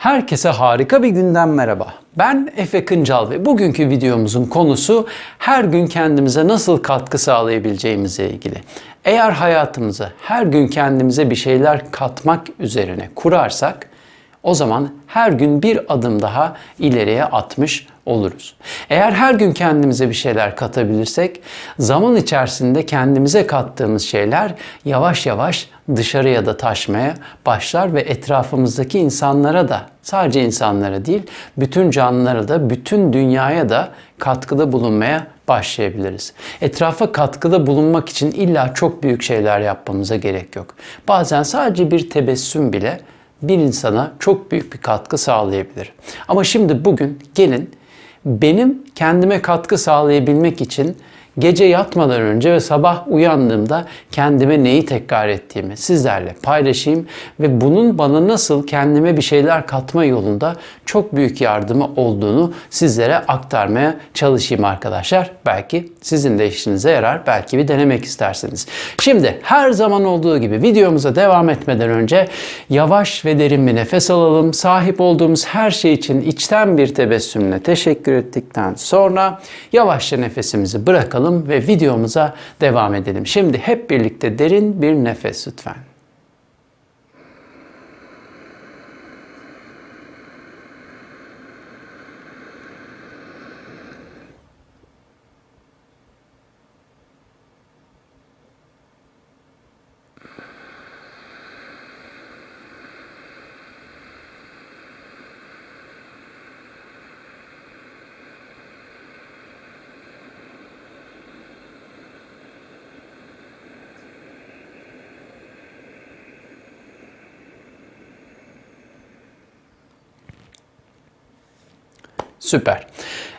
Herkese harika bir günden merhaba. Ben Efe Kıncal ve bugünkü videomuzun konusu her gün kendimize nasıl katkı sağlayabileceğimizle ilgili. Eğer hayatımıza her gün kendimize bir şeyler katmak üzerine kurarsak o zaman her gün bir adım daha ileriye atmış oluruz. Eğer her gün kendimize bir şeyler katabilirsek zaman içerisinde kendimize kattığımız şeyler yavaş yavaş dışarıya da taşmaya başlar ve etrafımızdaki insanlara da sadece insanlara değil bütün canlılara da bütün dünyaya da katkıda bulunmaya başlayabiliriz. Etrafa katkıda bulunmak için illa çok büyük şeyler yapmamıza gerek yok. Bazen sadece bir tebessüm bile bir insana çok büyük bir katkı sağlayabilir. Ama şimdi bugün gelin benim kendime katkı sağlayabilmek için gece yatmadan önce ve sabah uyandığımda kendime neyi tekrar ettiğimi sizlerle paylaşayım ve bunun bana nasıl kendime bir şeyler katma yolunda çok büyük yardımı olduğunu sizlere aktarmaya çalışayım arkadaşlar. Belki sizin de işinize yarar, belki bir denemek istersiniz. Şimdi her zaman olduğu gibi videomuza devam etmeden önce yavaş ve derin bir nefes alalım. Sahip olduğumuz her şey için içten bir tebessümle teşekkür ettikten sonra yavaşça nefesimizi bırakalım ve videomuza devam edelim. Şimdi hep birlikte derin bir nefes lütfen. Süper.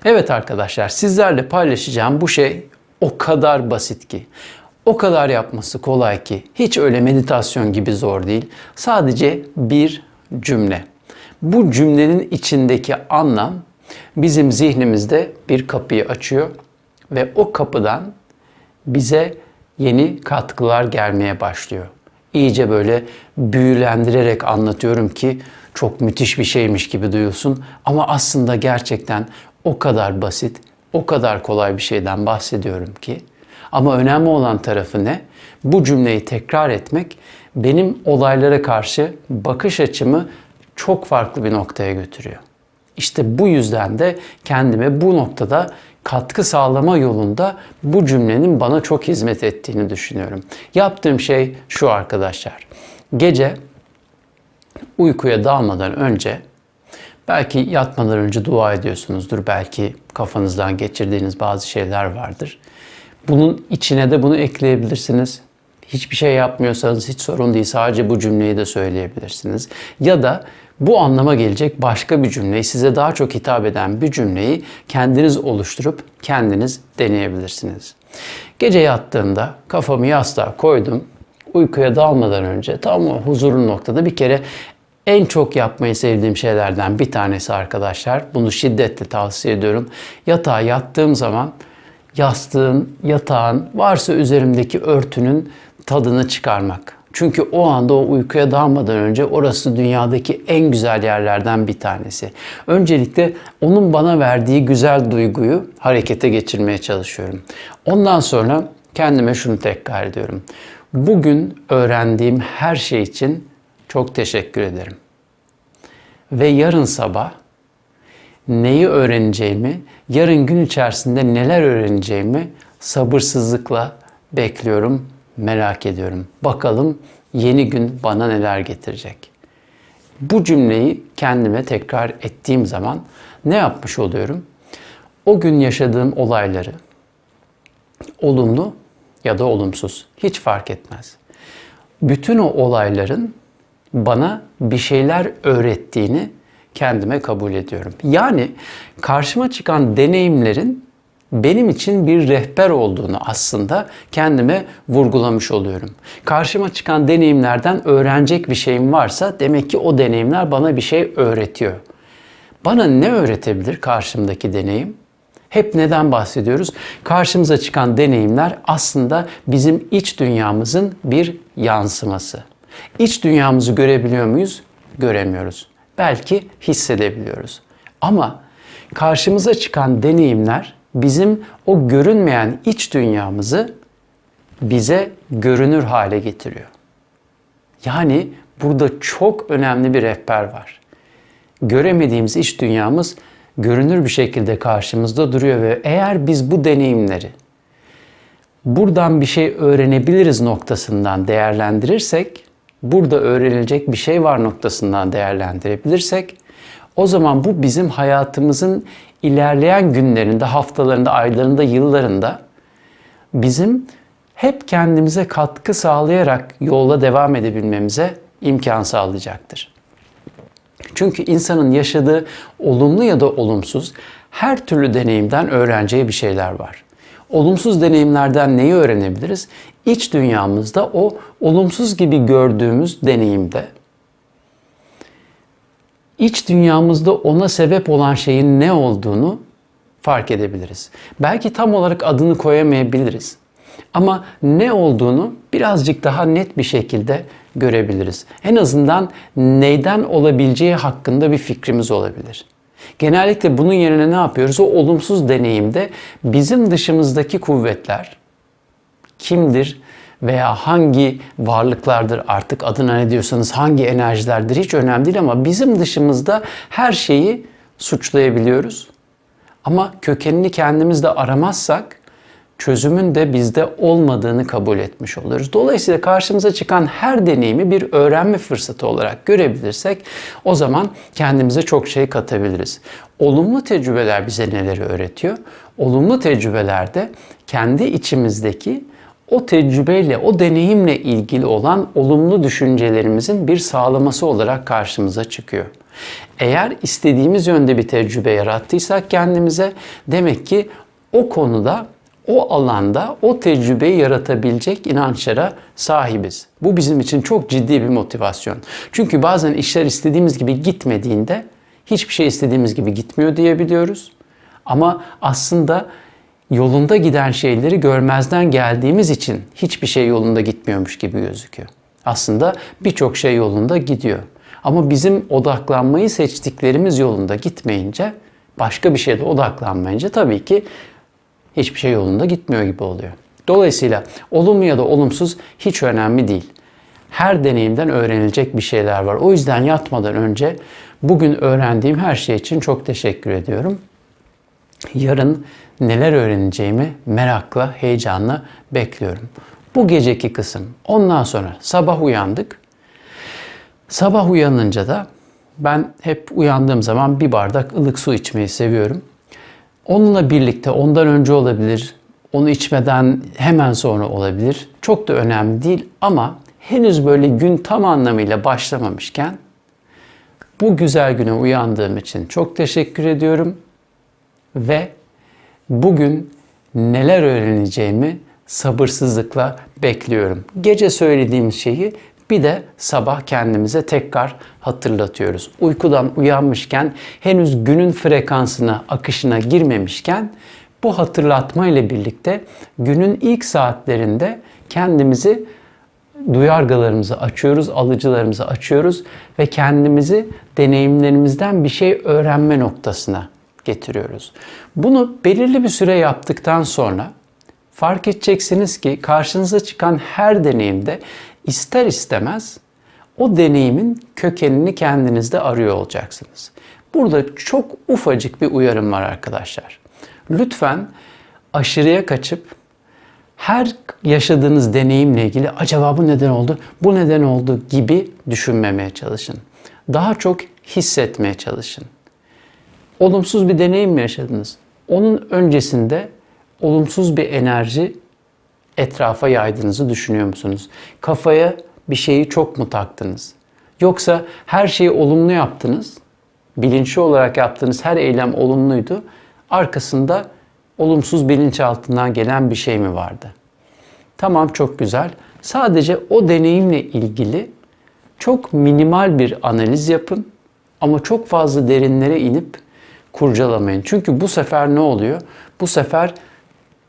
Evet arkadaşlar sizlerle paylaşacağım bu şey o kadar basit ki. O kadar yapması kolay ki. Hiç öyle meditasyon gibi zor değil. Sadece bir cümle. Bu cümlenin içindeki anlam bizim zihnimizde bir kapıyı açıyor ve o kapıdan bize yeni katkılar gelmeye başlıyor. İyice böyle büyülendirerek anlatıyorum ki çok müthiş bir şeymiş gibi duyuyorsun ama aslında gerçekten o kadar basit, o kadar kolay bir şeyden bahsediyorum ki ama önemli olan tarafı ne? Bu cümleyi tekrar etmek benim olaylara karşı bakış açımı çok farklı bir noktaya götürüyor. İşte bu yüzden de kendime bu noktada katkı sağlama yolunda bu cümlenin bana çok hizmet ettiğini düşünüyorum. Yaptığım şey şu arkadaşlar. Gece uykuya dalmadan önce belki yatmadan önce dua ediyorsunuzdur. Belki kafanızdan geçirdiğiniz bazı şeyler vardır. Bunun içine de bunu ekleyebilirsiniz. Hiçbir şey yapmıyorsanız hiç sorun değil. Sadece bu cümleyi de söyleyebilirsiniz. Ya da bu anlama gelecek başka bir cümleyi, size daha çok hitap eden bir cümleyi kendiniz oluşturup kendiniz deneyebilirsiniz. Gece yattığımda kafamı yastığa koydum. Uykuya dalmadan önce tam o huzurun noktada bir kere en çok yapmayı sevdiğim şeylerden bir tanesi arkadaşlar. Bunu şiddetle tavsiye ediyorum. Yatağa yattığım zaman yastığın, yatağın, varsa üzerimdeki örtünün tadını çıkarmak. Çünkü o anda o uykuya dalmadan önce orası dünyadaki en güzel yerlerden bir tanesi. Öncelikle onun bana verdiği güzel duyguyu harekete geçirmeye çalışıyorum. Ondan sonra kendime şunu tekrar ediyorum. Bugün öğrendiğim her şey için çok teşekkür ederim. Ve yarın sabah neyi öğreneceğimi, yarın gün içerisinde neler öğreneceğimi sabırsızlıkla bekliyorum, merak ediyorum. Bakalım yeni gün bana neler getirecek. Bu cümleyi kendime tekrar ettiğim zaman ne yapmış oluyorum? O gün yaşadığım olayları olumlu ya da olumsuz hiç fark etmez. Bütün o olayların bana bir şeyler öğrettiğini kendime kabul ediyorum. Yani karşıma çıkan deneyimlerin benim için bir rehber olduğunu aslında kendime vurgulamış oluyorum. Karşıma çıkan deneyimlerden öğrenecek bir şeyim varsa demek ki o deneyimler bana bir şey öğretiyor. Bana ne öğretebilir karşımdaki deneyim? Hep neden bahsediyoruz? Karşımıza çıkan deneyimler aslında bizim iç dünyamızın bir yansıması. İç dünyamızı görebiliyor muyuz? Göremiyoruz. belki hissedebiliyoruz. Ama karşımıza çıkan deneyimler bizim o görünmeyen iç dünyamızı bize görünür hale getiriyor. Yani burada çok önemli bir rehber var. Göremediğimiz iç dünyamız görünür bir şekilde karşımızda duruyor ve eğer biz bu deneyimleri buradan bir şey öğrenebiliriz noktasından değerlendirirsek, burada öğrenilecek bir şey var noktasından değerlendirebilirsek, o zaman bu bizim hayatımızın ilerleyen günlerinde, haftalarında, aylarında, yıllarında bizim hep kendimize katkı sağlayarak yola devam edebilmemize imkan sağlayacaktır. Çünkü insanın yaşadığı olumlu ya da olumsuz her türlü deneyimden öğreneceği bir şeyler var. Olumsuz deneyimlerden neyi öğrenebiliriz? İç dünyamızda o olumsuz gibi gördüğümüz deneyimde iç dünyamızda ona sebep olan şeyin ne olduğunu fark edebiliriz. Belki tam olarak adını koyamayabiliriz. Ama ne olduğunu birazcık daha net bir şekilde görebiliriz. En azından neyden olabileceği hakkında bir fikrimiz olabilir. Genellikle bunun yerine ne yapıyoruz? O olumsuz deneyimde bizim dışımızdaki kuvvetler kimdir veya hangi varlıklardır artık adına ne diyorsanız hangi enerjilerdir hiç önemli değil ama bizim dışımızda her şeyi suçlayabiliyoruz. Ama kökenini kendimizde aramazsak çözümün de bizde olmadığını kabul etmiş oluruz. Dolayısıyla karşımıza çıkan her deneyimi bir öğrenme fırsatı olarak görebilirsek o zaman kendimize çok şey katabiliriz. Olumlu tecrübeler bize neleri öğretiyor? Olumlu tecrübelerde kendi içimizdeki o tecrübeyle, o deneyimle ilgili olan olumlu düşüncelerimizin bir sağlaması olarak karşımıza çıkıyor. Eğer istediğimiz yönde bir tecrübe yarattıysak kendimize demek ki o konuda o alanda o tecrübeyi yaratabilecek inançlara sahibiz. Bu bizim için çok ciddi bir motivasyon. Çünkü bazen işler istediğimiz gibi gitmediğinde hiçbir şey istediğimiz gibi gitmiyor diyebiliyoruz. Ama aslında yolunda giden şeyleri görmezden geldiğimiz için hiçbir şey yolunda gitmiyormuş gibi gözüküyor. Aslında birçok şey yolunda gidiyor. Ama bizim odaklanmayı seçtiklerimiz yolunda gitmeyince, başka bir şeyde odaklanmayınca tabii ki hiçbir şey yolunda gitmiyor gibi oluyor. Dolayısıyla olumlu ya da olumsuz hiç önemli değil. Her deneyimden öğrenilecek bir şeyler var. O yüzden yatmadan önce bugün öğrendiğim her şey için çok teşekkür ediyorum. Yarın neler öğreneceğimi merakla, heyecanla bekliyorum. Bu geceki kısım. Ondan sonra sabah uyandık. Sabah uyanınca da ben hep uyandığım zaman bir bardak ılık su içmeyi seviyorum. Onunla birlikte ondan önce olabilir, onu içmeden hemen sonra olabilir. Çok da önemli değil ama henüz böyle gün tam anlamıyla başlamamışken bu güzel güne uyandığım için çok teşekkür ediyorum ve bugün neler öğreneceğimi sabırsızlıkla bekliyorum. Gece söylediğim şeyi bir de sabah kendimize tekrar hatırlatıyoruz. Uykudan uyanmışken henüz günün frekansına, akışına girmemişken bu hatırlatma ile birlikte günün ilk saatlerinde kendimizi duyargalarımızı açıyoruz, alıcılarımızı açıyoruz ve kendimizi deneyimlerimizden bir şey öğrenme noktasına getiriyoruz. Bunu belirli bir süre yaptıktan sonra fark edeceksiniz ki karşınıza çıkan her deneyimde ister istemez o deneyimin kökenini kendinizde arıyor olacaksınız. Burada çok ufacık bir uyarım var arkadaşlar. Lütfen aşırıya kaçıp her yaşadığınız deneyimle ilgili acaba bu neden oldu, bu neden oldu gibi düşünmemeye çalışın. Daha çok hissetmeye çalışın. Olumsuz bir deneyim mi yaşadınız? Onun öncesinde olumsuz bir enerji etrafa yaydığınızı düşünüyor musunuz? Kafaya bir şeyi çok mu taktınız? Yoksa her şeyi olumlu yaptınız, bilinçli olarak yaptığınız her eylem olumluydu. Arkasında olumsuz bilinçaltından gelen bir şey mi vardı? Tamam çok güzel. Sadece o deneyimle ilgili çok minimal bir analiz yapın ama çok fazla derinlere inip kurcalamayın. Çünkü bu sefer ne oluyor? Bu sefer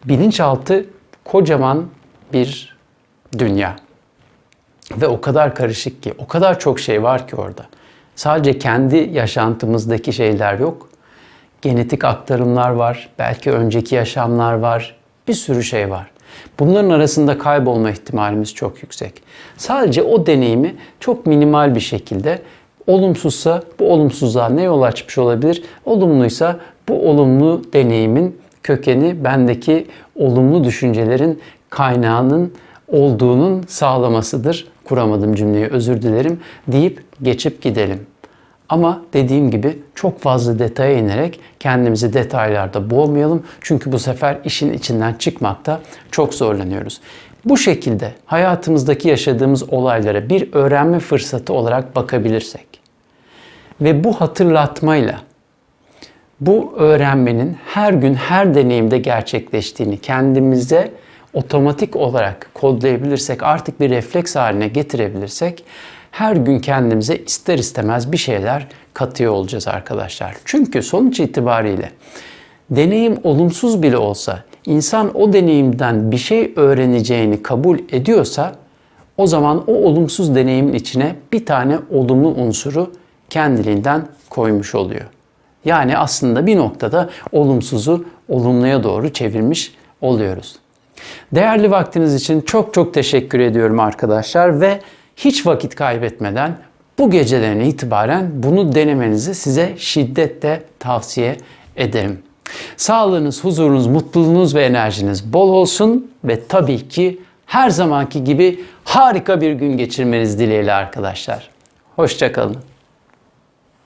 bilinçaltı kocaman bir dünya. Ve o kadar karışık ki, o kadar çok şey var ki orada. Sadece kendi yaşantımızdaki şeyler yok. Genetik aktarımlar var, belki önceki yaşamlar var, bir sürü şey var. Bunların arasında kaybolma ihtimalimiz çok yüksek. Sadece o deneyimi çok minimal bir şekilde olumsuzsa bu olumsuzluğa ne yol açmış olabilir? Olumluysa bu olumlu deneyimin kökeni bendeki olumlu düşüncelerin kaynağının olduğunun sağlamasıdır. Kuramadım cümleyi özür dilerim deyip geçip gidelim. Ama dediğim gibi çok fazla detaya inerek kendimizi detaylarda boğmayalım. Çünkü bu sefer işin içinden çıkmakta çok zorlanıyoruz. Bu şekilde hayatımızdaki yaşadığımız olaylara bir öğrenme fırsatı olarak bakabilirsek ve bu hatırlatmayla bu öğrenmenin her gün her deneyimde gerçekleştiğini kendimize otomatik olarak kodlayabilirsek, artık bir refleks haline getirebilirsek her gün kendimize ister istemez bir şeyler katıyor olacağız arkadaşlar. Çünkü sonuç itibariyle deneyim olumsuz bile olsa insan o deneyimden bir şey öğreneceğini kabul ediyorsa o zaman o olumsuz deneyimin içine bir tane olumlu unsuru kendiliğinden koymuş oluyor. Yani aslında bir noktada olumsuzu olumluya doğru çevirmiş oluyoruz. Değerli vaktiniz için çok çok teşekkür ediyorum arkadaşlar ve hiç vakit kaybetmeden bu geceden itibaren bunu denemenizi size şiddetle tavsiye ederim. Sağlığınız, huzurunuz, mutluluğunuz ve enerjiniz bol olsun ve tabii ki her zamanki gibi harika bir gün geçirmeniz dileğiyle arkadaşlar. Hoşçakalın.